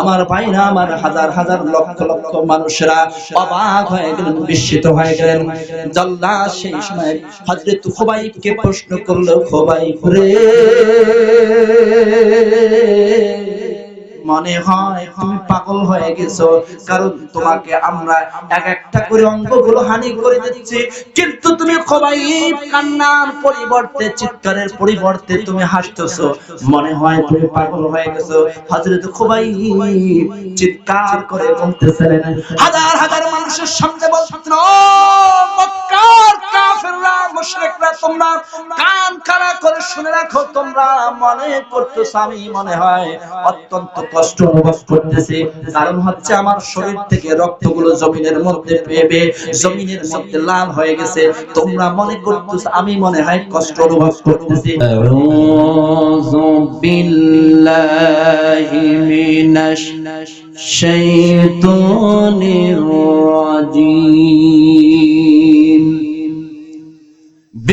আমার ভাইরা, আমার হাজার হাজার লক্ষ লক্ষ মানুষরা অবাক হয়ে গেলেন, বিস্মিত হয়ে গেলেন। জল্লা সেই সময় হযরত খুবাইবকে প্রশ্ন করল, খুবাইব রে। মনে হয় তুমি পাগল হয়ে গেছো। কারণ তোমাকে আমরা এক একটা করে অঙ্গগুলো হানি করে দিচ্ছি। কিন্তু তুমি খোবাই কান্নার পরিবর্তে, চিৎকারের পরিবর্তে তুমি হাসতেছো। মনে হয় তুমি পাগল হয়ে গেছো। হযরত খোবাই চিৎকার করে বলতেছিলেন, হাজার হাজার মানুষের সামনে ও মক্কার কাফেররা, মুশরিকরা, তোমরা কান খাড়া করে শুনে রাখো, তোমরা মনে করতেছো, আমি মনে হয় অত্যন্ত কষ্ট অনুভব করতেছি। কারণ হচ্ছে আমার শরীর থেকে রক্তগুলো জমিনের মধ্যে জমিনের মধ্যে লাল হয়ে গেছে। তোমরা মনে আমি মনে হয় কষ্ট অনুভব করতেছি। বিল্লাহি মিনাশ শাইতানির রাজিম।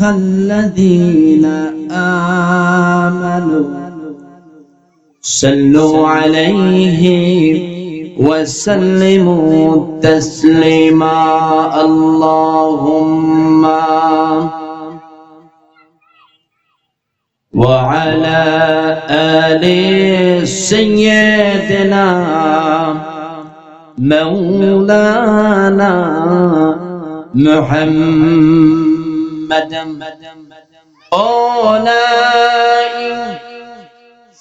أيها الذين آمنوا صلوا عليه وسلموا تسليما. اللهم وعلى آل سيدنا مولانا محمد أولئك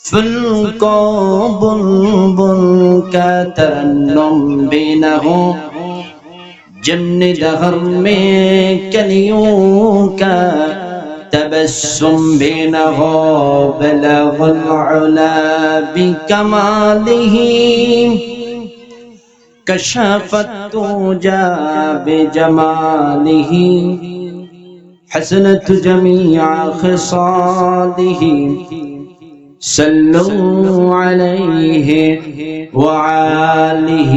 فالقاب البركة بينه جن دهر में कलियों का تبسم بينه بلغ العلا بكماله كشف التوجا بجماله حسنت جميع خصاله صلوا عليه وعاله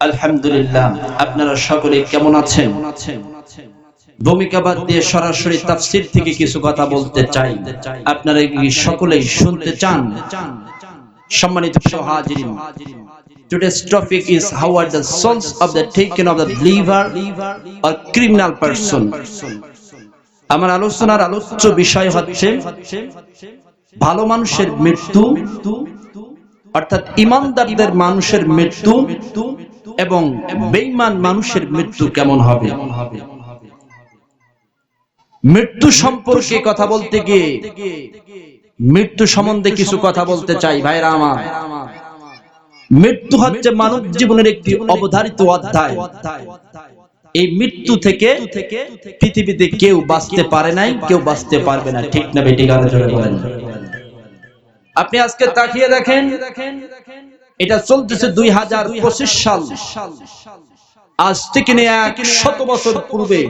আলহামদুলিল্লাহ আপনারা সকলে কেমন আছেন ভূমিকা বাদ দিয়ে সরাসরি তাফসির থেকে কিছু কথা বলতে চাই আপনারা কি সকলেই শুনতে চান সম্মানিত হাজিরিন Today's topic is how are the souls of the taken of the believer or criminal person. আমার আলোচনার আলোচ্য বিষয় হচ্ছে, ভালো মানুষের মৃত্যু, অর্থাৎ ইমানদারদের মানুষের মৃত্যু এবং বেঈমান মানুষের মৃত্যু কেমন হবে মৃত্যু সম্পর্কে কথা বলতে গিয়ে, মৃত্যু সম্বন্ধে কিছু কথা বলতে চাই ভাইরা আমার মৃত্যু হচ্ছে মানব জীবনের একটি অবধারিত অধ্যায়। এই মৃত্যু থেকে পৃথিবীতে কেউ বাঁচতে পারে নাই, কেউ বাঁচতে পারবে না। ঠিক না বেটি আপনি আজকে তাকিয়ে দেখেন, এটা চলতেছে দুই হাজার পঁচিশ সাল। আজ থেকে নিয়ে এক শত বছর পূর্বে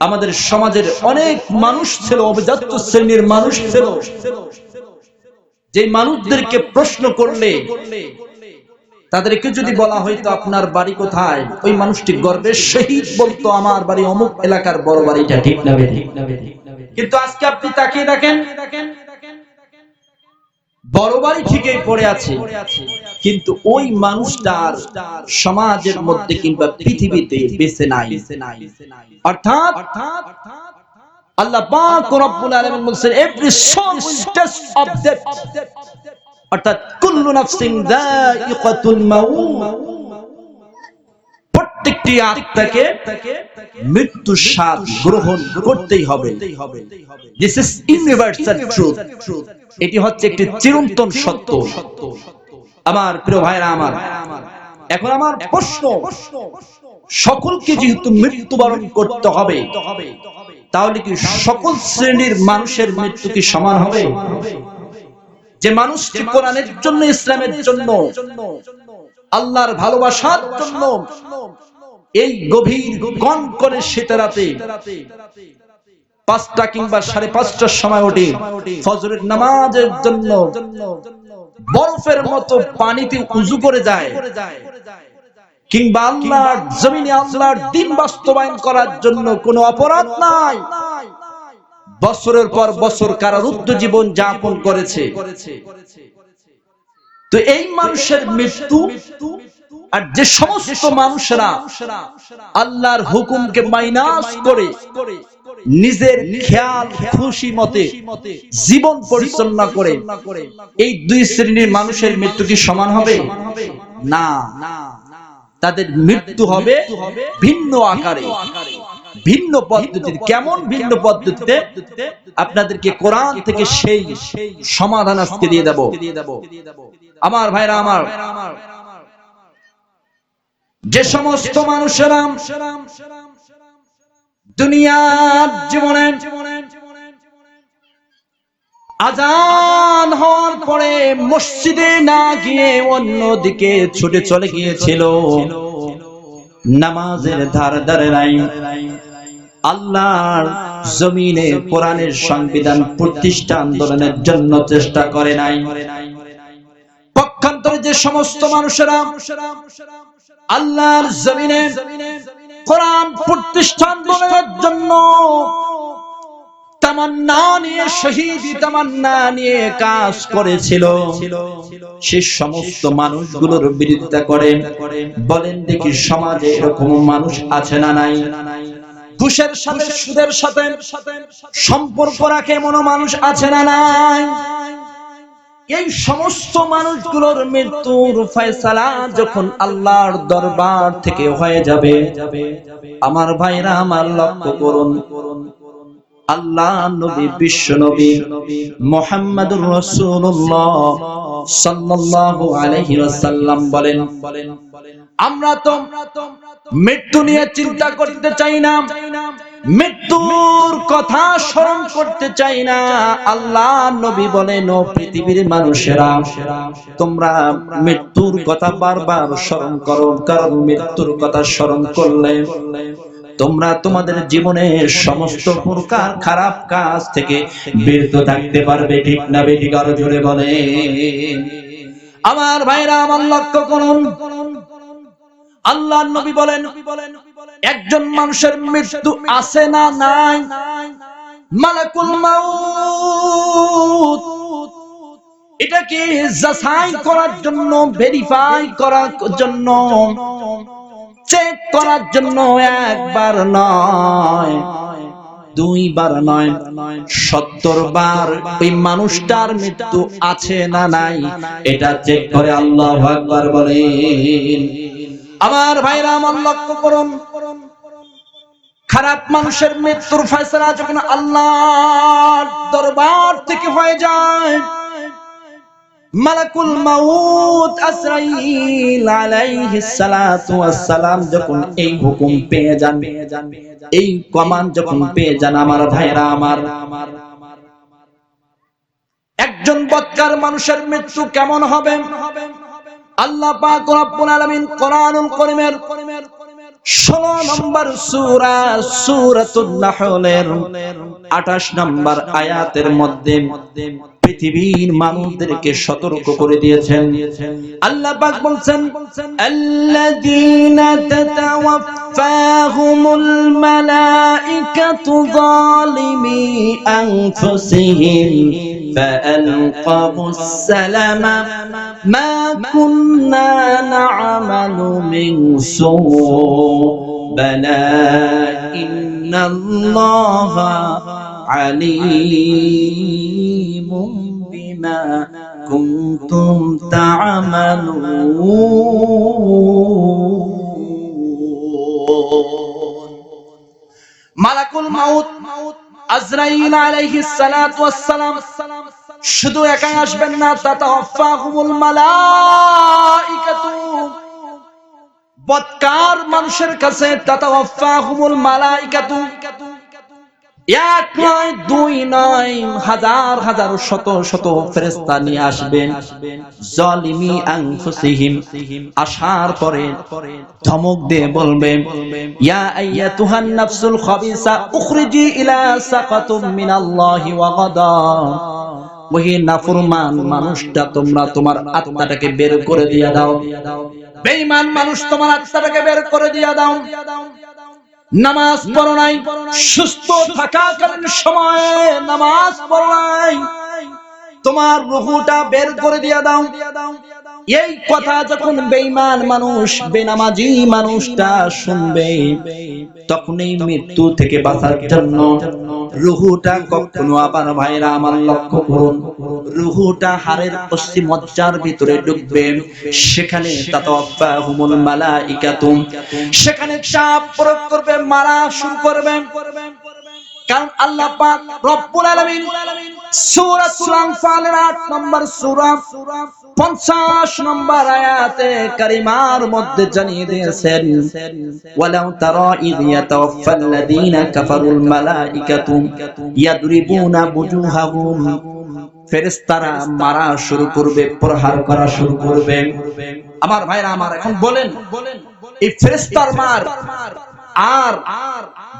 আমাদের সমাজের অনেক মানুষ ছিল, অভিজাত শ্রেণির মানুষ ছিল। যে মানুষদেরকে প্রশ্ন করলে, তাদেরকে যদি বলা হয়তো আপনার বাড়ি কোথায়? ওই মানুষটি গর্বের সহিত বলতো, আমার বাড়ি অমুক এলাকার বড় বাড়িটা ঠিক না কিন্তু আজকে আপনি তাকিয়ে দেখেন, বড় বাড়ি ঠিকই পড়ে আছে, কিন্তু ওই মানুষটার সমাজের মধ্যে কিংবা পৃথিবীতে বেঁচে নাই। অর্থাৎ আল্লাহ পাক রব্বুল আলামিন বলেন এভরি সোল অফ ডেথ অর্থাৎ, কুল্লু নাফসিন মাউত। প্রত্যেকটি আত্মাকে মৃত্যু স্বাদ গ্রহণ করতেই হবে। দিস ইজ ইউনিভার্সাল ট্রুথ এটি হচ্ছে একটি চিরন্তন সত্য। আমার প্রিয় ভাইরা আমার, এখন আমার প্রশ্ন, সকলকে যেহেতু মৃত্যুবরণ করতে হবে তাহলে কি সকল শ্রেণির মানুষের মৃত্যু কি সমান হবে? যে মানুষটি কোরআনের জন্য, ইসলামের জন্য, আল্লাহর ভালোবাসার জন্য, এই গভীর গণ করে শীতের রাতে পাঁচটা কিংবা সাড়ে পাঁচটার সময় ওঠে ফজরের নামাজের জন্য। বরফের মতো পানিতে উজু করে যায়। কিংবা আল্লাহর জমিনে আল্লাহর দিন বাস্তবায়ন করার জন্য কোনো অপরাধ নাই। বছরের পর বছর কারারুদ্ধ জীবন যাপন করেছে। তো এই মানুষের মৃত্যু আর যে সমস্ত মানুষেরা আল্লাহর হুকুমকে মাইনাস করে নিজের খেয়াল, খুশি মতে জীবন পরিচালনা করে এই দুই শ্রেণির মানুষের মৃত্যু কি সমান হবে? না না। তাদের মৃত্যু হবে ভিন্ন আকারে। ভিন্ন পদ্ধতির কেমন ভিন্ন পদ্ধতিতে আপনাদেরকে কোরআন থেকে সেই সমাধান আজকে দিয়ে দেব। আমার ভাইরা আমার যে সমস্ত মানুষেরা দুনিয়ার জীবনে আজান হওয়ার পরে মসজিদে না গিয়ে অন্যদিকে ছুটে চলে গিয়েছিল। নামাজের ধার ধারে নাই। আল্লাহর জমিনে কোরআনের সংবিধান প্রতিষ্ঠা আন্দোলনের জন্য চেষ্টা করে নাই। পক্ষান্তরে যে সমস্ত মানুষেরা আল্লাহর জমিনে কোরআন প্রতিষ্ঠা আন্দোলনের জন্য তামান্না নিয়ে, শহীদ তামান্না নিয়ে কাজ করেছিল। সে সমস্ত মানুষগুলোর বিরোধিতা করে। বলেন দেখি সমাজে এরকম মানুষ আছে না নাই? ঘুষের সাথে, সুদের সাথে সম্পর্ক রাখে এমন মানুষ আছে না নাই? এই সমস্ত মানুষগুলোর মৃত্যুর ফয়সালা যখন আল্লাহর দরবার থেকে হয়ে যাবে, আমার ভাইরা আমার লক্ষ্য করুন। আল্লাহ নবী বিশ্ব নবী। মোহাম্মদুর রাসূলুল্লাহ সাল্লাল্লাহু আলাইহি ওয়াসাল্লাম বলেন আমরা তো মৃত্যু নিয়ে চিন্তা করতে চাই না। মৃত্যুর কথা স্মরণ করতে চাই না। আল্লাহ নবী বলেন ও পৃথিবীর মানুষেরা তোমরা মৃত্যুর কথা বারবার স্মরণ করো কারণ মৃত্যুর কথা স্মরণ করলে তোমরা তোমাদের জীবনের সমস্ত প্রকার খারাপ কাজ থেকে বিরত থাকতে পারবে, ঠিক না বেঠিক আরও জোরে বলে। আমার ভাইরা, আমার লক্ষ্য করুন। আল্লাহ নবী বলেন, একজন মানুষের মৃত্যু আছে না নাই? মালাকুল মাউত। এটাকে যাচাই করার জন্য ভেরিফাই করার জন্য চেক করার জন্য একবার নয়, দুইবার নয়, সত্তর বার ওই মানুষটার মৃত্যু আছে না নাই, এটা চেক করে আল্লাহ একবার বলেন। আমার ভাইরা আমার লক্ষ্য করুন। খারাপ মানুষের মৃত্যুর ফয়সলা যখন আল্লাহর দরবার থেকে হয়ে যায় মালাকুল মাউত আসরাইল আলাইহিস সালাতু ওয়াস সালাম যখন এই হুকুম পেয়ে যান, এই কমান যখন পেয়ে যান আমার ভাইরা আমার। একজন বৎকার মানুষের মৃত্যু কেমন হবে? আল্লাহ পাক রব্বুল আলামিন কোরআনুল কারীমের 16 নম্বর সূরা সূরাতুন নাহলের 28 নম্বর আয়াতের মধ্যে পৃথিবীর মানুষদেরকে সতর্ক করে দিয়েছেন আল্লাহ পাক বলছেন আল্লাযীনা তাতাওয়াফাহুমুল মালাইকাতু যালিমি আনফুসিহিম فألقوا السلام ما كنا نعمل من سوء بلى إن الله عليم بما كنتم تعملون মালাকুল মাউত আজরাইল আলাইহিস সালাতু ওয়াস সালাম শুধু একাই আসবেন না তাতাওয়াফাহুমুল মালাইকাতু বৎকার মানুষের কাছে তাতাওয়াফাহুমুল মালাইকাতু এক নয়, দুই নয়, হাজার হাজার, শত শত ফেরেস্তা নিয়ে আসবেন। জলিমি আসার পরে ধমক দিয়ে বলবেন, ইয়া আইয়াতুহান নাফসুল খাবিসা, উখরিজি ইলা সাকাতুম মিনাল্লাহি ওয়া গাদাব ওই নাফরমান মানুষটা, তোমরা তোমার আত্মাটাকে বের করে দিয়া দাও। বেঈমান মানুষ, তোমার আত্মাটাকে বের করে দিয়া দাও। নামাজ পড়ো নাই, সুস্থ থাকাকালীন সময়ে নামাজ পড়ো নাই। তোমার রুহুটা বের করে দিয়া দাও। এই কথা যখন বেঈমান মানুষ, বেনামাজি মানুষটা শুনবে, তখনই মৃত্যু থেকে বাঁচার জন্য রুহুটা কখনো আবার ভাইরা আমার লক্ষ্য করুন। রুহুটা হাড়ের পশ্চিম মজ্জার ভিতরে ঢুকবে সেখানে তাতাওয়াফাহুমুল মালাইকাতুম সেখানে চাপ প্রয়োগ করবে, মারা শুরু করবে। কারণ আল্লাহ পাক রব্বুল আলামিন সূরাতুল আনফালের 8 নম্বর সূরা 50 নম্বর আয়াতে কারিমার মধ্যে জানিয়ে দিয়েছেন, ওয়ালাউ তারা ইয ইয়াতাওয়াফাল্লাযীনা কাফারুল মালাইকাতু ইয়াদরিবুনা বুজুহাহুম। ফেরেশতারা মারা শুরু করবে, প্রহার করা শুরু করবে। আমার ভাইরা, আমার এখন বলেন, এই ফেরেশতার মার আর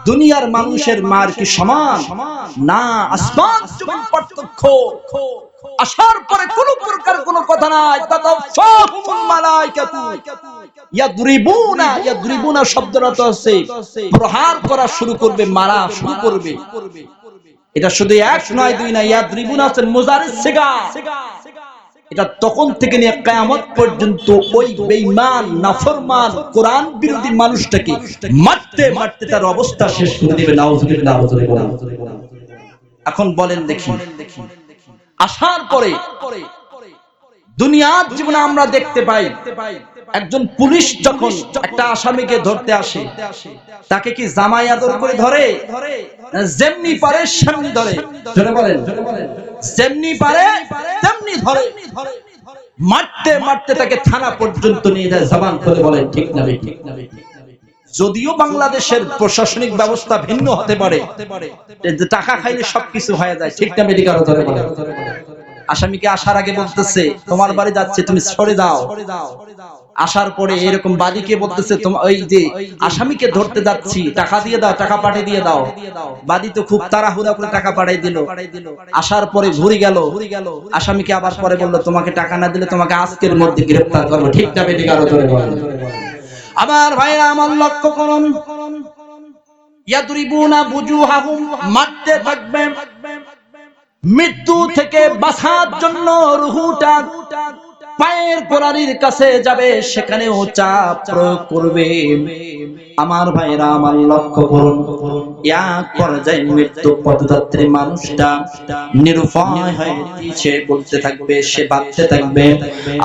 দুনিয়ার মানুষের মার কি সমান? না, আসমান জমিন পার্থক্য আসার পরে কোন প্রকার কোন কথা নাই। ইয়াদরিবুনা ইয়াদরিবুনা শব্দটা তো আছে। প্রহার করা শুরু করবে, মারা শুরু করবে। এটা শুধু এক নয়, দুই না ইয়াদরিবুনা আছে মুজারিস সিগা। এটা তখন থেকে নিয়ে কেয়ামত পর্যন্ত ওই বেইমান নাফরমান, কোরআন বিরোধী মানুষটাকে মারতে মারতে তার অবস্থা শেষ করে দিবে এখন বলেন দেখি, আসার পরে দুনিয়ার জীবনে আমরা দেখতে পাই একজন পুলিশ যখন একটা আসামিকে ধরতে আসে, তাকে কি জামাই আদর করে ধরে? যেমনি পারে সেমনি ধরে। ধরে বলেন যেমনি পারে, তেমনি ধরে। মারতে মারতে তাকে থানা পর্যন্ত নিয়ে যায়, জবান করে বলেন, ঠিক না ঠিক না যদিও বাংলাদেশের প্রশাসনিক ব্যবস্থা ভিন্ন হতে পারে টাকা খাইলে সবকিছু হয়ে যায়, ঠিক না মেডিকেল ধরে বলে আসামিকে আসার আগে বলতেছে, তোমার বাড়ি যাচ্ছে, তুমি সরে দাও আসার পরে এরকম বাদীকে বলতেছে ওই যে আসামিকে ধরতে যাচ্ছি টাকা দিয়ে দাও টাকা পাঠিয়ে দিয়ে দাও। বাদী তো খুব তাড়াহুড়া করে টাকা পাঠিয়ে দিল। আসার পরে ঘুরে গেল। আসামিকে আবার পরে বলল তোমাকে টাকা না দিলে তোমাকে আজকের মধ্যে গ্রেফতার করব। ঠিক না বেটি কারও ধরে আমার ভাইরা আমার লক্ষ্য করুন। ইয়াদরিবুনা বুজুহাহুম মারতে থাকবে। মৃত্যু থেকে বাঁচার জন্য রুহুটা পায়ের গোড়ালির কাছে যাবে, সেখানেও চাপ প্রয়োগ করবে। আমার ভাইরা, আমার লক্ষ্য করুন এক পর্যায়ে মৃত্যু পদযাত্রী মানুষটা নিরুপায় হয়ে সে বলতে থাকবে, সে বাঁচতে থাকবে।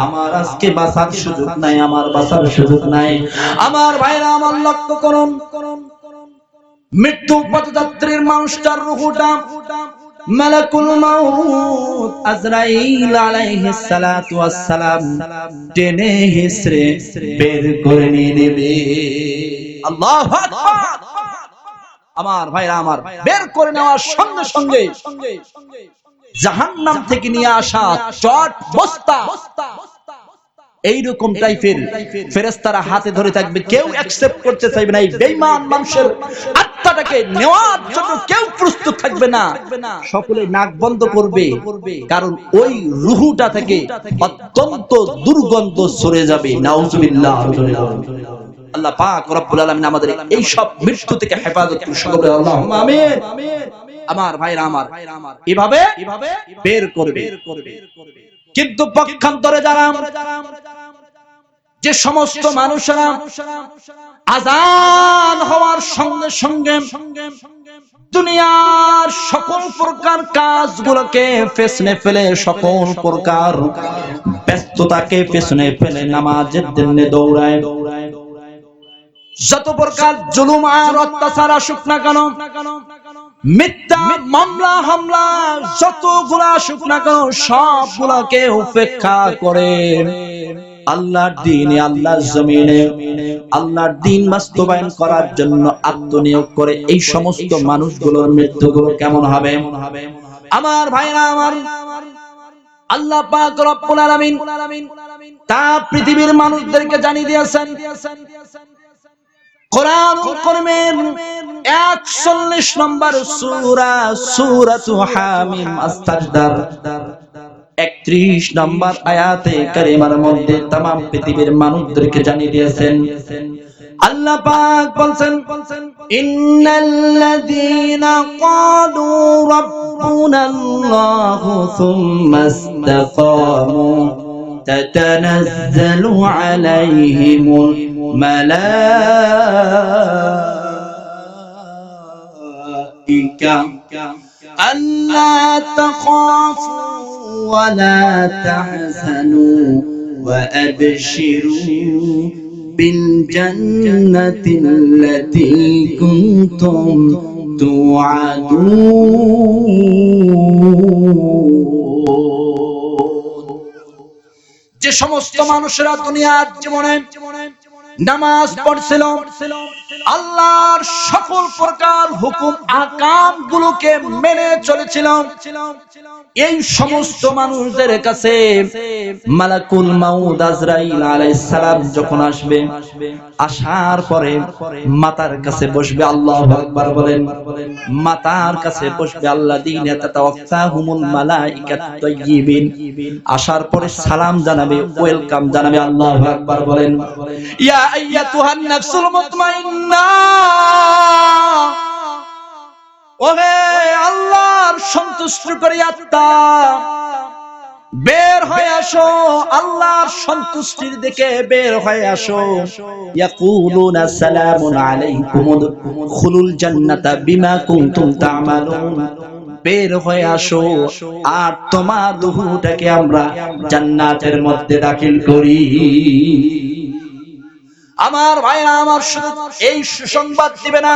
আমার আজকে বাঁচার সুযোগ নাই, আমার বাঁচার সুযোগ নাই। আমার ভাইরা, আমার লক্ষ্য করুন। মৃত্যু পদযাত্রীর মানুষটার রুহুটা মালাকুল মাউত আজরাইল আলাইহিস সালাতু ওয়াস সালাম টেনে হিসরে বের করে নিয়ে নেবে। আল্লাহু আকবার! আমার ভাইরা, আমার বের করে নেওয়ার সঙ্গে সঙ্গে জাহান্নাম থেকে নিয়ে আসা চট বস্তা, এইরকম টাইপের ফেরেস্তারা হাতে ধরে থাকবে। কেউ অ্যাকসেপ্ট করতে চাইবে না। এই বেঈমান মানুষের আত্মাটাকে নেওয়ার জন্য কেউ প্রস্তুত থাকবে না। সকলে নাক বন্ধ করবে, কারণ ওই রুহুটা থেকে অত্যন্ত দুর্গন্ধ সরে যাবে। নাউজুবিল্লাহ আল্লাহ পাক রব্বুল আলামিন আমাদের এই সব মৃত্যু থেকে হেফাজত করুন। সকলে আল্লাহুম্মা আমিন। আমার ভাইরা আমার, এভাবে বের করবে। কিন্তু পক্ষান্তরে যারা, যে সমস্ত মানুষেরা আজান হওয়ার সঙ্গে সঙ্গে দুনিয়ার সকল প্রকার কাজগুলোকে পেছনে ফেলে, সকল প্রকার ব্যস্ততাকে পেছনে ফেলে নামাজের জন্য দৌড়ায়। যত প্রকার জুলুম আর অত্যাচার আসুক না কেন, মিথ্যা মামলা, হামলা, যতগুলা আসুক না কেন, সবগুলাকে উপেক্ষা করে। আল্লাহর দিনে, আল্লাহর জমিনে আল্লাহর দিন বাস্তবায়ন করার জন্য আত্মনিয়োগ করে এই সমস্ত মানুষগুলোর মৃত্যুগুলো কেমন হবে? আমার ভাইরা, আমার আল্লাহ তা পৃথিবীর মানুষদেরকে জানিয়ে দিয়েছেন। 41 নম্বর সূরা, সূরাতু হামিম আস্তাজদার একত্রিশ নম্বর আয়াতে কারিমার মধ্যে তাম পৃথিবীর মানুষদেরকে জানিয়ে দিয়েছেন। আল্লাহ পাক বলছেন, ইন্নাল্লাযীনা ক্বালু রাব্বুনাল্লাহু সুম্মা ইসতাকামু تتنزل عليهم الملائكة ألا تخافوا ولا تحزنوا وأبشروا بالجنة التي كنتم توعدون যে সমস্ত মানুষেরা দুনিয়ার জীবনে নামাজ পড়ছিল আল্লাহর সকল প্রকার হুকুম আকাম গুলোকে মেনে চলেছিল এই সমস্ত মানুষদের কাছে মালাকুল মাউদ আজরাইল আলাইহিস সালাম যখন আসবে, আসার পরে মাতার কাছে বসবে, আল্লাহু আকবার বলেন, মাতার কাছে বসবে আল্লাহ দিনে তাতাওয়াফাহুমুল মালাইকাতু তাইয়্যিবিন। আসার পরে সালাম জানাবে, ওয়েলকাম জানাবে, আল্লাহু আকবার বলেন, ইয়া আইয়াতুহান নাফসুল মুতমাইন্না বের হয়ে আসো আর তোমার দুহুটাকে আমরা জান্নাতের মধ্যে দাখিল করি। আমার ভাইরা আমার শুধু এই সুসংবাদ দিবে না।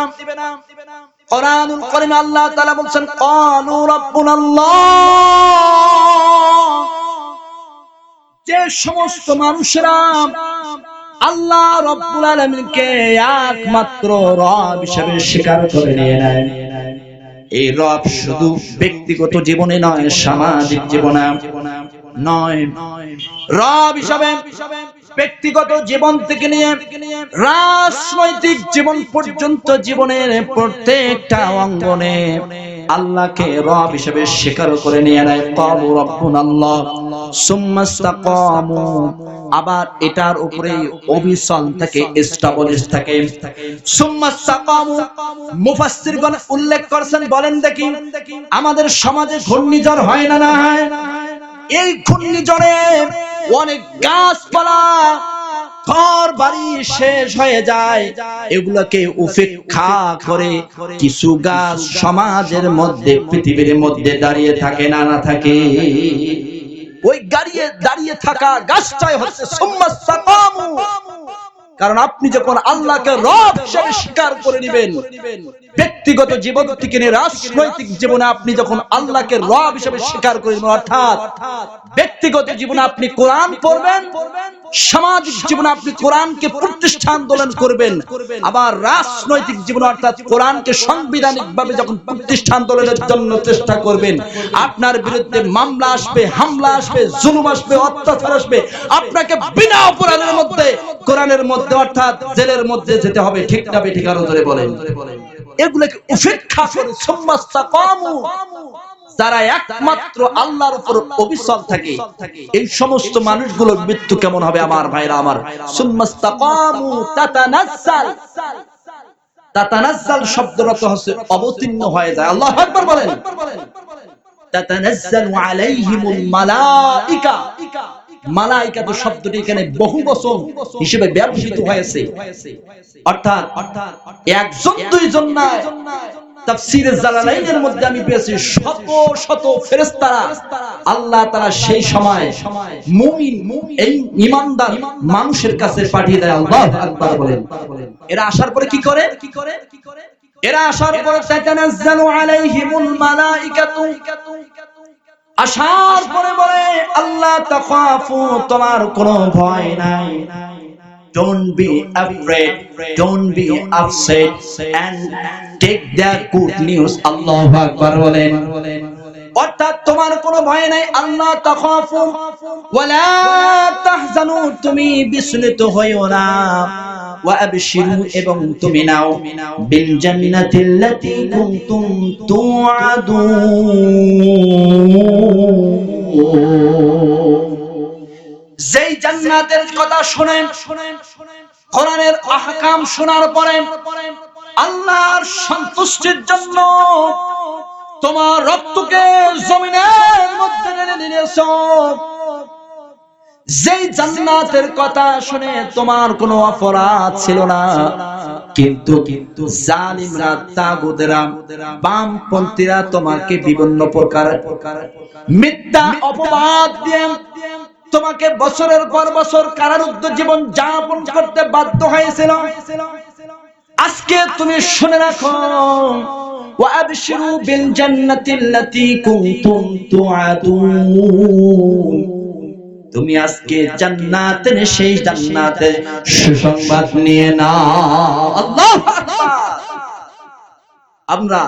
কোরআনুল কারীমে আল্লাহ তাআলা বলছেন ক্বালু রাব্বুনাল্লাহ। যে সমস্ত মানুষেরা আল্লাহ রব্বুল আলামিনকে একমাত্র রব হিসেবে স্বীকার করে নিয়ে নেয়। এই রব শুধু ব্যক্তিগত জীবনে নয়, সামাজিক জীবনে নয়। রব হিসাবে ব্যক্তিগত জীবন থেকে নিয়ে রাজনৈতিক জীবন পর্যন্ত জীবনের প্রত্যেকটা অঙ্গনে আল্লাহকে রব হিসেবে স্বীকার করে নিয়ে নেয়। ক্বালু রাব্বুনাল্লাহ, সুম্মা ইসতাকামু। আবার এটার উপরে অবিচল থাকে এস্টাবলিশ থাকে। সুম্মা ইসতাকামু, মুফাসসিরগণ উল্লেখ করেছেন, বলেন দেখি, আমাদের সমাজে ঘূর্ণিঝড় হয় না না হয়? এই ঘূর্ণিঝড়ে অনেক গাছপালা, ঘর বাড়ি শেষ হয়ে যায় এগুলোকে উপেক্ষা করে কিছু গাছ সমাজের মধ্যে, পৃথিবীর মধ্যে দাঁড়িয়ে থাকে না না থাকে ওই গাড়িয়ে দাঁড়িয়ে থাকা গাছটাই হচ্ছে। কারণ আপনি যখন আল্লাহকে রব হিসেবে স্বীকার করে নেবেন ব্যক্তিগত জীবন থেকে নিয়ে রাজনৈতিক জীবনে আপনি যখন আল্লাহকে রব হিসেবে স্বীকার করে নেবেন অর্থাৎ ব্যক্তিগত জীবনে আপনি কোরআন পড়বেন, সামাজিক জীবনে আপনি কোরআনকে প্রতিষ্ঠা আন্দোলন করবেন, আবার রাজনৈতিক জীবনে অর্থাৎ কোরআনকে সাংবিধানিক ভাবে যখন প্রতিষ্ঠা আন্দোলনের জন্য চেষ্টা করবেন, আপনার বিরুদ্ধে মামলা আসবে, হামলা আসবে, জুলুম আসবে, অত্যাচার আসবে, আপনাকে বিনা অপরাধের মধ্যে, কোরআনের মধ্যে অর্থাৎ জেলের মধ্যে যেতে হবে, ঠিক না ঠিক আরও ধরে বলেন। এগুলোকে উপেক্ষা করে যারা একমাত্র আল্লাহর উপর অবিচল থাকে, এই সমস্ত মানুষগুলোর মৃত্যু কেমন হবে আমার ভাইরা আমার? সুম্মাস্তাকামু তাতানাজ্জাল। তাতানাজ্জাল শব্দের অর্থ হচ্ছে অবতীর্ণ হয়ে যায়। আল্লাহু আকবার বলেন। তাতানাজ্জালু আলাইহিমুল মালাইকা। মালাইকা তো শব্দটি এখানে বহু বচন হিসেবে ব্যবহৃত হয়েছে। অর্থাৎ একজন, দুইজন আল্লাহ মানুষের কাছে পাঠিয়ে দেয়। আল্লাহু বলেন। এরা আসার পরে কি করে? কি করে এরা আসার পরে মালাইকাতু। আসার পরে বলে আল্লাহ তাকাফু তোমার কোনো ভয় নাই don't be afraid don't be upset and take the good news আল্লাহু আকবার বলেন অর্থাৎ তোমার কোনো ভয় নাই, আল্লাহ তাখাফু। ওয়ালা তাহজানু, তুমি বিস্মিত হইও না। ওয়া এবং তুমি নাও। বিল জান্নাতিল্লাতী কুনতুম তুআদুন। যেই জান্নাতের কথা শুনেন, কোরআনের আহকাম শোনার পরে আল্লাহর সন্তুষ্টির জন্য তোমার রক্তকে জমিনের মধ্যে টেনে নিয়েছ যেই জান্নাতের কথা শুনে তোমার কোনো অপরাধ ছিল না। কিন্তু কিন্তু জালিমরা তাগুদেরা বামপন্থীরা তোমাকে বিভিন্ন প্রকার মিথ্যা অপবাদ দিয়ে তোমাকে বছরের পর বছর কারারুদ্ধ জীবন যাপন করতে বাধ্য হয়েছিল। আজকে তুমি শুনে রাখো وأبشروا بالجنة التي كنتم توعدون তুমি আজকে জান্নাতের সেই জান্নাতের সুসংবাদ নিয়ে নাও আল্লাহু আকবার আমরা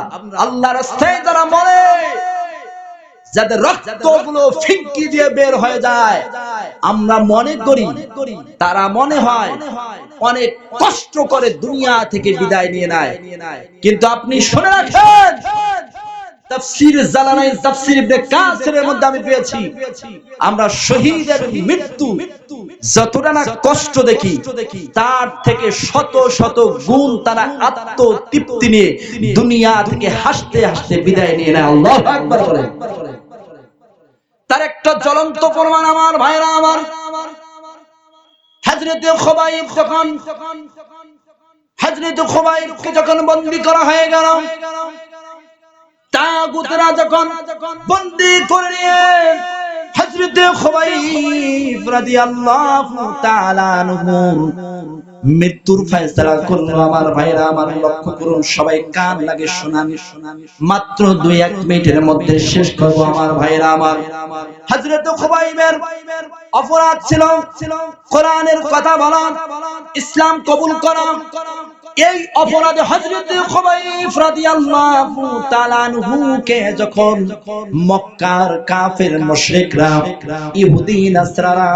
আল্লাহ রাস্তায় যারা মরে যাদের রক্তগুলো ফিঙ্কি দিয়ে বের হয়ে যায়, আমরা মনে করি তারা মনে হয় অনেক কষ্ট করে দুনিয়া থেকে বিদায় নিয়ে নেয়। কিন্তু আপনি শুনে রাখেন দুনিয়া থেকে হাসতে হাসতে বিদায় নিয়ে নেয়। আল্লাহু আকবার বলেন। তার একটা জ্বলন্ত প্রমাণ আমার ভাইরা আমার। হযরতে খুবাইব যখন হযরতে খুবাইবকে যখন বন্দী করা হয়ে গেল, তাগুতরা যখন বন্দী করে নিয়ে হযরতে খুবাইব রাদিয়াল্লাহু তাআলা আনহু মৃত্যুর ফয়সালা করল আমার ভাইরা, আমার লক্ষ্য করুন সবাই কান লাগে শোনামি মাত্র দুই এক মিনিটের মধ্যে শেষ করব আমার ভাইরা, আমার হযরত খুবাইবের অপরাধ ছিল। কোরআনের কথা বলা ইসলাম কবুল করা এই অপরাধে রাদিয়াল্লাহু যখন মক্কার কাফের মুশরিকরা, ইহুদি, নাসরারা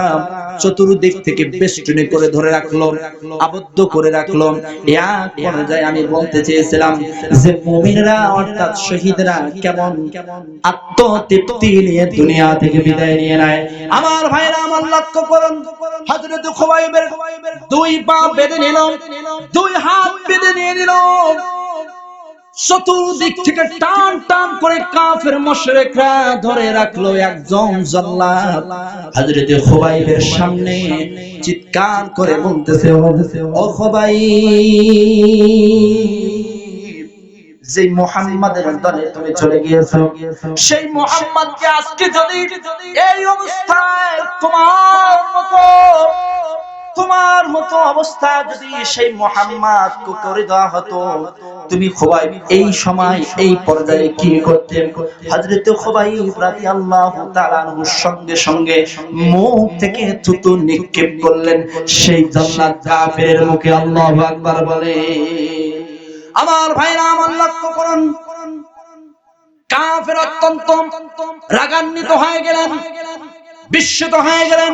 চতুর্দিক থেকে বেষ্টনী করে ধরে রাখল, আবদ্ধ করে রাখল। এক পর্যায়ে আমি বলতে চেয়েছিলাম যে, মুমিনরা অর্থাৎ শহীদরা কেমন আত্মতৃপ্তি নিয়ে দুনিয়া থেকে বিদায় নিয়ে নেয়। আমার ভাইরা, আমার লক্ষ্য করুন। হযরত খুবাইবের দুই পা বেঁধে নিল, দুই হাত বেঁধে নিয়ে নিল। চতুর্দিক থেকে টান টান করে কাফের মুশরিকরা ধরে রাখল একজন জাল্লাদ। হযরত খুবাইবের সামনে চিৎকার করে বলতেছে, ও খুবাইব যে মোহাম্মদের দলে তুমি চলে গিয়েছো, সেই মোহাম্মদকে আজকে যদি এই অবস্থায় তোমার মতো তোমার মতো অবস্থা যদি সেই মোহাম্মদ করে দেওয়া হতো, তুমি খোবাই এই সময় এই পর্যায়ে কি করতেন হযরত খোবাইব রাদিয়াল্লাহু তাআলা আনহুর সঙ্গে সঙ্গে মুখ থেকে থুতু নিক্ষেপ করলেন। সেই জান্নাত কাফেরের মুখে আল্লাহু আকবার বলে, আমার ভাইরা, আমার লক্ষ্য করুন কাফের অত্যন্ত রাগান্বিত হয়ে গেলেন, বিস্মিত হয়ে গেলেন।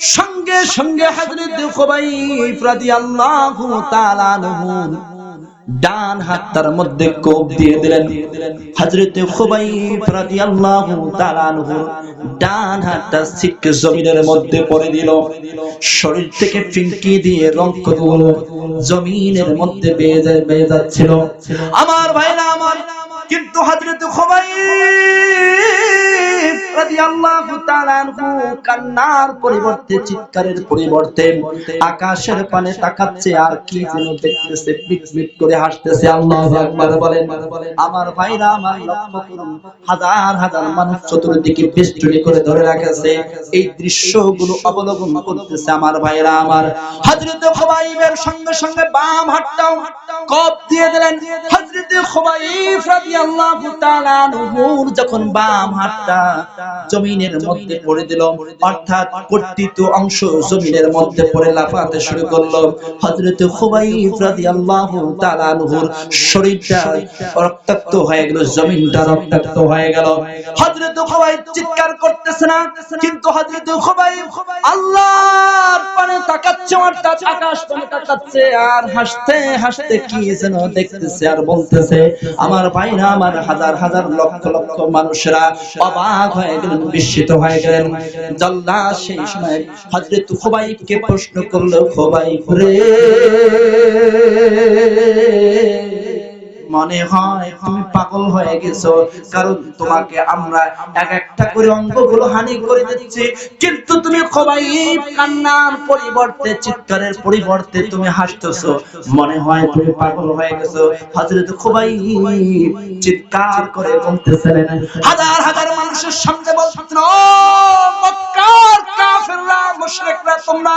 সঙ্গে সঙ্গে হযরত খুবাইব রাদিয়াল্লাহু তাআলা আনহু ডান হাত তার মধ্যে কোপ দিয়ে দিলেন। হযরত খুবাইব রাদিয়াল্লাহু তাআলা আনহু ডান হাতটা ছিটকে জমিনের মধ্যে পড়ে দিল। শরীর থেকে ফিনকি দিয়ে রক্তগুলো জমিনের মধ্যে বেয়ে যায়, বেয়ে যাচ্ছিল। আমার ভাইরা আমার, কিন্তু হযরত খুবাইব রাদিয়াল্লাহু তাআলা আনহু কান্নার করে ধরে রাখেছে। এই দৃশ্যগুলো অবলোকন করতেছে আমার ভাইরা আমার। হযরত খুবাইবের সঙ্গে সঙ্গে বাম হাতটাও কপ দিয়ে দিলেন। হযরত খুবাইব রাদিয়াল্লাহু তাআলা যখন বাম হাতটা জমিনের মধ্যে পড়ে দিল। অর্থাৎ কর্তৃত অংশ জমিনের মধ্যে পড়ে লাফাতে শুরু করল। হযরত খুবাইব রাদিয়াল্লাহু তাআলা আনহুর শরীরটা রক্তাক্ত হয়ে গেল, জমিনটা রক্তাক্ত হয়ে গেল। হযরত খুবাইব চিৎকার করতেছে না, কিন্তু হযরত খুবাইব আল্লাহর পানে তাকাচ্ছে, অর্থাৎ আকাশ পানে তাকাচ্ছে আর হাসতে হাসতে কি যেন দেখতেছে আর বলতেছে, আমার ভাইরা, আমার হাজার হাজার লক্ষ লক্ষ মানুষরা অবাক হয়ে গেলেন, বিস্মিত হয়ে গেলেন। জল্লা সেই সময় হযরত খুবাইবকে প্রশ্ন করল, খুবাইব রে, মনে হয় তুমি পাগল হয়ে গেছো, কারণ তোমাকে আমরা এক একটা করে অঙ্গগুলো হানি করে দিচ্ছি। কিন্তু তুমি খোবাই কান্নার পরিবর্তে, চিৎকারের পরিবর্তে তুমি হাসতেছো। মনে হয় তুমি পাগল হয়ে গেছো। হযরত খোবাই চিৎকার করে বলতেছিলেন, হাজার হাজার মানুষের সামনে বলতেছেন ও মক্কার কাফেররা মুশরিকরা তোমরা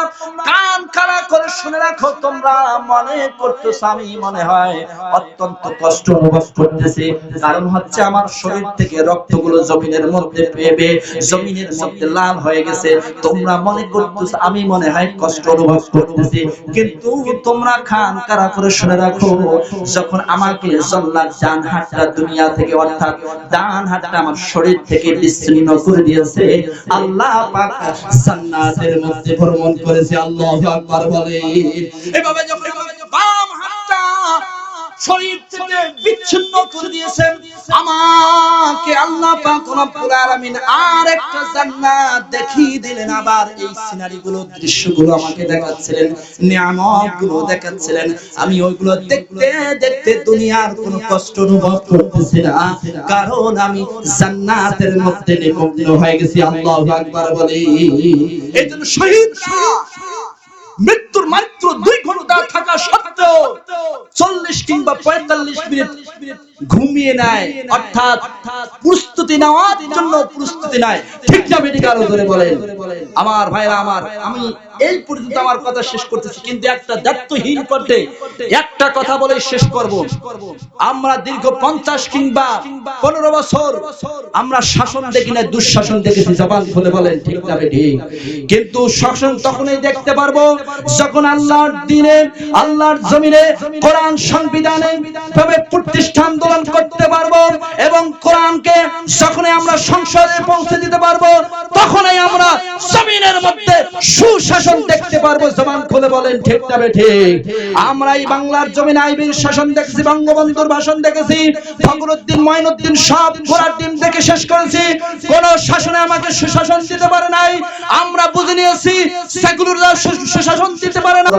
কান খাড়া করে শুনে রাখো, তোমরা মনে আমি মনে হয় অত্যন্ত কষ্ট অনুভব করতেছি। কারণ হচ্ছে আমার শরীর থেকে রক্তগুলো জমিনের মধ্যে পেবে জমিনের মধ্যে লাল হয়ে গেছে। তোমরা মনে আমি মনে হয় কষ্ট অনুভব করতেছি। কিন্তু তোমরা খান কারা করে শুনে রাখো, যখন আমাকে জল্লাদ ডান হাতটা দুনিয়া থেকে, অর্থাৎ ডান হাতটা আমার শরীর থেকে বিচ্ছিন্ন করে দিয়েছে, আল্লাহ পাক মধ্যে ভ্রমণ করেছে আল্লাহ আকবার বলে এভাবে যখন শরীর থেকে বিচ্ছিন্ন করে দিয়েছেন। আমাকে আল্লাহ আলামিন আর একটা জান্নাত দেখিয়ে দিলেন। আবার এই আমাকে দেখাচ্ছিলেন দেখাচ্ছিলেন। আমি ওইগুলো দেখতে দেখতে দুনিয়ার কোনো কষ্ট অনুভব করতেছি না, কারণ আমি জান্নাতের মধ্যে নিমগ্ন হয়ে গেছি। আল্লাহু আকবার বলে। এই জন্য শহীদ মৃত্যুর মাত্র দুই ঘণ্টা থাকা সত্ত্বেও চল্লিশ কিংবা পঁয়তাল্লিশ মিনিট ঘুমিয়ে নেয়। অর্থাৎ প্রস্তুতি নেওয়ার জন্য প্রস্তুতি নেয়। ঠিক না বেটি কারও ধরে বলেন। আমার ভাইরা আমার, আমি এই পর্যন্ত আমার কথা শেষ করতেছি, কিন্তু একটা দায়িত্বহীন করতে একটা কথা বলে শেষ করব। আমরা দীর্ঘ পঞ্চাশ কিংবা পনেরো বছর আমরা শাসন দেখি না দুঃশাসন দেখেছি, জবান খুলে বলেন, ঠিক না বেটি কিন্তু শাসন তখনই দেখতে পারব যখন আল্লাহর দিনে, আল্লাহর জমিনে কোরআন সংবিধানে ভাবে প্রতিষ্ঠা আন্দোলন করতে পারব এবং কোরআনকে যখনই আমরা সংসদে পৌঁছে দিতে পারব, তখনই আমরা জমিনের মধ্যে সুশাসন দেখতে পারব। জবান খুলে বলেন, ঠিক তবে ঠিক? আমরা এই বাংলার জমিনে আইবির শাসন দেখেছি, বঙ্গবন্ধুর ভাষণ দেখেছি, ফখরুদ্দিন, মঈনুদ্দিন সব ঘোড়ার টিম দেখে শেষ করেছি। কোন শাসনে আমাকে সুশাসন দিতে পারে নাই। আমরা বুঝে নিয়েছি, সেগুলোর সুশাসন দিতে পারে না।